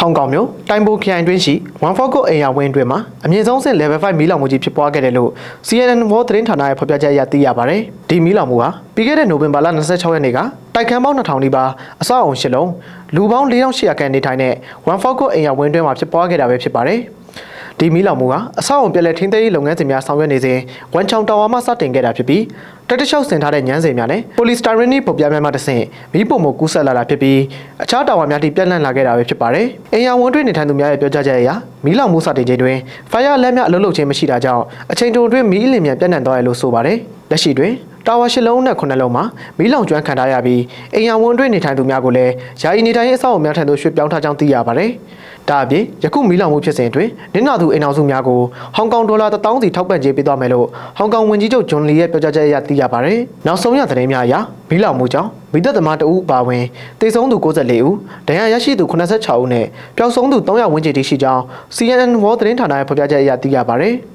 ဟောင်ကောင်မြို့တိုင်ပိုခရိုင်တွင်းရှိ1 4 9အိမ်ယာဝင်းတွင်မှာအမြင့်ဆုံးဆင့် level 5မီးလောင်မှုကြီးဖြစ်ပွားခဲ့တယ်လို့ CNN World သတင်းဌာနရဲ့ဖော်ပြချက်အရသိရပါတယ်။ဒီမီးလောင်မှုဟာပြီးခဲ့တဲ့နိုဝင်ဘာလ26ရက်နေ့ကတိုက်ခန်းပေါင်း2000နီးပါးအဆောက်အုံ၈လုံးလူပေါင်း4800ခန့်နေထိုင်တဲ့1 4 9အိမ်ယာဝင်းတွင်မှာဖြစ်ပွားခဲ့တာပဲဖြစ်ပါတယ်။ ဒီမီးလောင်မှုဟာအဆောက်အုံပြည်လဲထင်းသေးရေးလုပ်ငန်းစဉ်များဆောင်ရွက်နေစဉ်ဝန်ချောင်တာဝါမှစတင်ခဲ့တာဖြစ်ပြီးတက်တလျှောက်ဆင်ထားတဲ့ညမ်းစင်များနဲ့ polystyrene ပုံပြများမှတစ်ဆင့်မီးပုံမကူးဆက်လာတာဖြစ်ပြီးအခြားတာဝါများထိပြန့်နှံ့လာခဲ့တာပဲဖြစ်ပါတယ်။အိမ်ယာဝန်တွင်းနေထိုင်သူများရဲ့ပြောကြားချက်အရမီးလောင်မှုစတင်ချိန်တွင် fire လက်များအလုပ်လုပ်ခြင်းမရှိတာကြောင့်အချိန်တိုအတွင်းမီးအလင်းမြန်ပြန့်နှံ့သွားရလို့ဆိုပါတယ်။လက်ရှိတွင် တာဝါရှစ်လုံးနဲ့ခုနှစ်လုံးမှာမီးလောင်ကျွမ်းခံထားရပြီးအိမ်ယာဝန်တွင်းနေထိုင်သူများကိုလည်းယာယီနေထိုင်ရေးအဆောက်အအုံများထံသို့ရွှေ့ပြောင်းထားကြောင်းသိရပါတယ်။ဒါအပြင်ယခုမီးလောင်မှုဖြစ်စဉ်အတွင်းနင်းနာသူအိမ်အောင်စုများကိုဟောင်ကောင်ဒေါ်လာ1000စီထောက်ပံ့ကြေးပေးသွားမယ်လို့ဟောင်ကောင်ဝန်ကြီးချုပ်ဂျွန်လီရဲ့ပြောကြားချက်အရသိရပါတယ်။နောက်ဆုံးရသတင်းများအရမီးလောင်မှုကြောင့်မိသက်သမားတဦးပါဝင်တေဆုံးသူ94ဦးဒဏ်ရာရရှိသူ86ဦးနဲ့ပျောက်ဆုံးသူ300ဝန်းကျင်တိရှိကြောင်း CNN World သတင်းဌာနရဲ့ဖော်ပြချက်အရသိရပါတယ်။